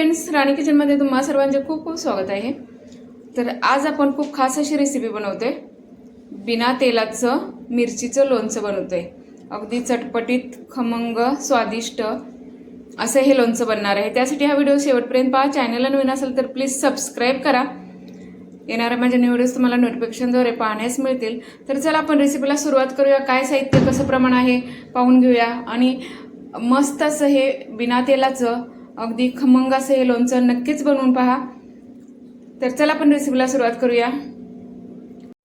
Friends राणी किचनमध्ये तुम्हा सर्वांचे खूप खूप स्वागत आहे. तर आज आपण खूप खास अशी रेसिपी बनवतोय बिना तेलाचं मिरचीचं लोणचं बनवतोय अगदी चटपटीत खमंग स्वादिष्ट असं हे लोणचं बनणार आहे. त्यासाठी हा व्हिडिओ शेवटपर्यंत पहा. चॅनलला नवीन असेल तर प्लीज सबस्क्राईब करा. येणाऱ्या माझ्या न्यू व्हिडिओज तुम्हाला नोटिफिकेशनद्वारे पाहण्यास मिळतील. तर चला आपण रेसिपीला सुरुवात करूया. काय साहित्य कसं प्रमाण आहे पाहून घेऊया. आणि मस्त असं हे बिना तेलाचं अगदी खमंग असं हे लोणचं नक्कीच बनवून पहा. तर चला आपण रेसिपीला सुरुवात करूया.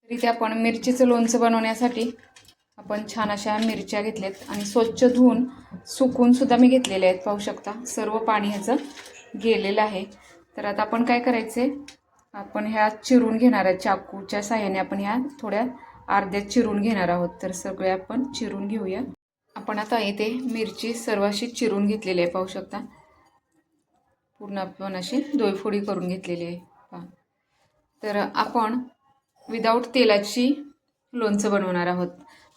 तरी ते आपण मिरचीचं लोणचं बनवण्यासाठी आपण छान अशा मिरच्या घेतल्यात आणि स्वच्छ धुवून सुकून सुद्धा मी घेतलेले आहेत. पाहू शकता सर्व पाणी ह्याचं गेलेलं आहे. तर आता आपण काय करायचे? आपण ह्या चिरून घेणार आहे. चाकूच्या साह्याने आपण ह्या थोड्या अर्ध्यात चिरून घेणार आहोत. तर सगळे आपण चिरून घेऊया. आपण आता इथे मिरची सर्व अशी चिरून घेतलेली आहे. पाहू शकता पूर्ण आपण अशी दोयफोडी करून घेतलेली आहे. पहा. तर आपण विदाऊट तेलाची लोणचं बनवणार आहोत.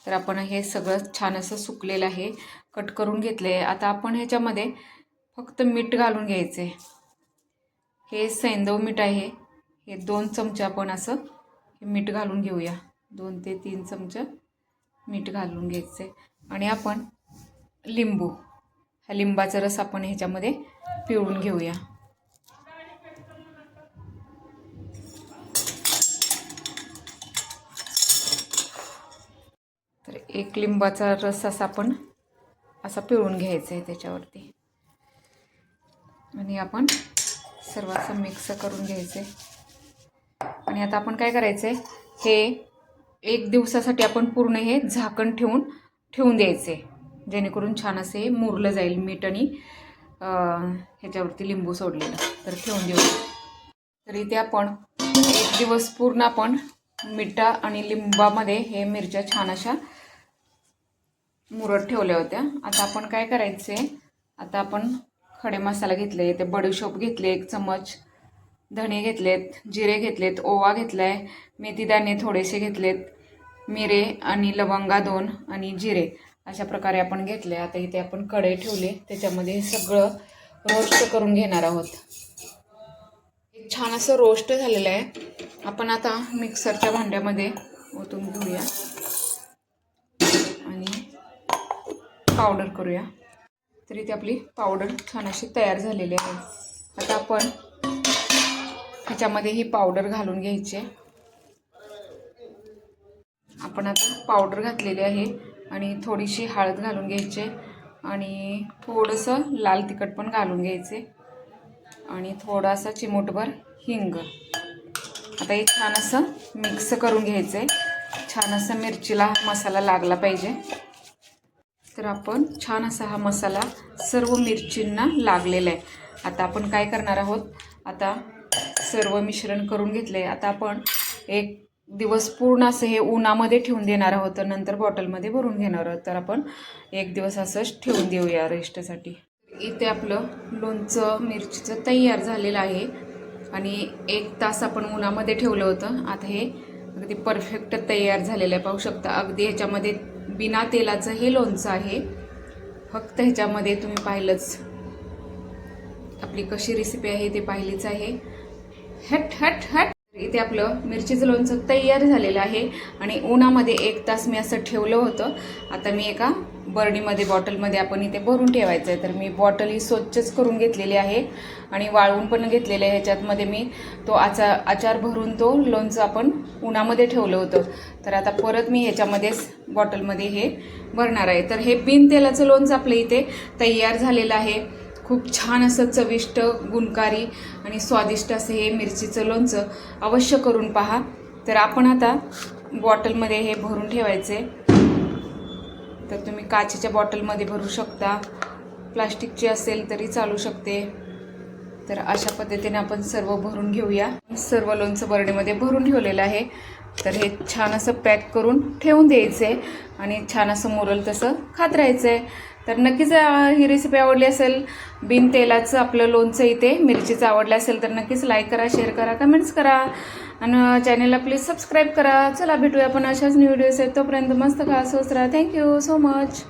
तर आपण हे सगळं छान असं सुकलेलं आहे. कट करून घेतले आहे आता आपण ह्याच्यामध्ये फक्त मीठ घालून घ्यायचे हे सैंदव मीठ आहे. हे दोन चमचे आपण असं हे मीठ घालून घेऊया. दोन ते तीन चमचे मीठ घालून घ्यायचे आणि आपण लिंबू. हा लिंबाचा रस आपण ह्याच्यामध्ये पिळून घेऊया. तर एक लिंबाचा रस असा आपण असा पिळून घ्यायचा आहे त्याच्यावरती. आणि आपण सर्व असं मिक्स करून घ्यायचं आहे आणि आता आपण काय करायचं आहे हे एक दिवसासाठी आपण पूर्ण हे झाकण ठेवून ठेवून द्यायचे जेणेकरून छान असे मुरलं जाईल मीठ आणि ह्याच्यावरती लिंबू सोडलेलं. तर ठेवून देऊ. तर इथे आपण एक दिवस पूर्ण आपण मिठा आणि लिंबामध्ये हे मिरच्या छान अशा मुरत ठेवल्या होत्या. आता आपण काय करायचे आता आपण खडे मसाला घेतले ते बडीशोप घेतले एक चमच धणे घेतलेत जिरे घेतलेत ओवा घेतला आहे मेथीदाणे थोडेसे घेतलेत मिरे आणि लवंगा दोन आणि जिरे. अशा प्रकारे आपण घेतले. आता इथे आपण कढई ठेवले. त्याच्यामध्ये सगळं रोस्ट करून घेणार आहोत. एक छान असं रोस्ट झालेलं आहे. आपण आता मिक्सरच्या भांड्यामध्ये ओतून घेऊया. आणि पावडर करूया. तर इथे आपली पावडर छान अशी तयार झालेली आहे. आता आपण ह्याच्यामध्ये ही पावडर घालून घ्यायची आहे. आपण आता पावडर घातलेली आहे. आणि थोडीशी हळद घालून घ्यायची आणि थोडंसं लाल तिखट पण घालून घ्यायचे. आणि थोडासा चिमूटभर हिंग. आता हे छान असं मिक्स करून घ्यायचं आहे छान असं मिरचीला मसाला लागला पाहिजे. तर आपण छान असा हा मसाला सर्व मिरचींना लागलेला आहे. आता आपण काय करणार आहोत? आता सर्व मिश्रण करून घेतले आता आपण एक दिवस पूर्ण असं हे उन्हामध्ये ठेवून देणार आहोत तर नंतर बॉटलमध्ये भरून घेणार आहोत. तर आपण एक दिवस असंच ठेवून देऊया रेस्टसाठी. इथे आपलं लोणचं मिरचीचं तयार झालेलं आहे. आणि एक तास आपण उन्हामध्ये ठेवलं होतं. आता हे अगदी परफेक्ट तयार झालेलं आहे. पाहू शकता अगदी ह्याच्यामध्ये बिना तेलाचं हे लोणचं आहे. फक्त ह्याच्यामध्ये तुम्ही पाहिलंच. आपली कशी रेसिपी आहे ते पाहिलीच आहे. हट हट हट! इथे आपलं मिरचीचं लोणचं तयार झालेलं आहे आणि उन्हामध्ये एक तास मी असं ठेवलं होतं. आता मी एका बरणीमध्ये बॉटलमध्ये आपण इथे भरून ठेवायचं आहे. तर मी बॉटल ही स्वच्छच करून घेतलेली आहे आणि वाळवून पण घेतलेलं आहे. ह्याच्यातमध्ये मी तो आचा आचार भरून तो लोणचं आपण उन्हामध्ये ठेवलं होतं. तर आता परत मी ह्याच्यामध्येच बॉटलमध्ये हे भरणार आहे. तर हे बिन तेलाचं लोणचं आपलं इथे तयार झालेलं आहे. खूप छान असं चविष्ट गुणकारी आणि स्वादिष्ट असं हे मिरचीचं लोणचं अवश्य करून पहा. तर आपण आता बॉटलमध्ये हे भरून ठेवायचे. तर तुम्ही काचेच्या बॉटलमध्ये भरू शकता. प्लास्टिकची असेल तरी चालू शकते. तर अशा पद्धतीने आपण सर्व भरून घेऊया. सर्व लोणचं बर्डीमध्ये भरून ठेवलेलं आहे. तर हे छान असं पॅक करून ठेवून द्यायचं आहे आणि छान असं मुरल तसं खात राहायचं आहे तर नक्कीच ही रेसिपी आवडली असेल बिन तेलाचं आपलं लोणचं इथे मिरचीचं आवडलं असेल तर नक्कीच लाईक करा शेअर करा कमेंट्स करा. आणि चॅनलला प्लीज सबस्क्राईब करा. चला भेटूया आपण अशाच न्यू व्हिडिओज आहेत. तोपर्यंत मस्त खा स्वस्त राहा. Thank you so much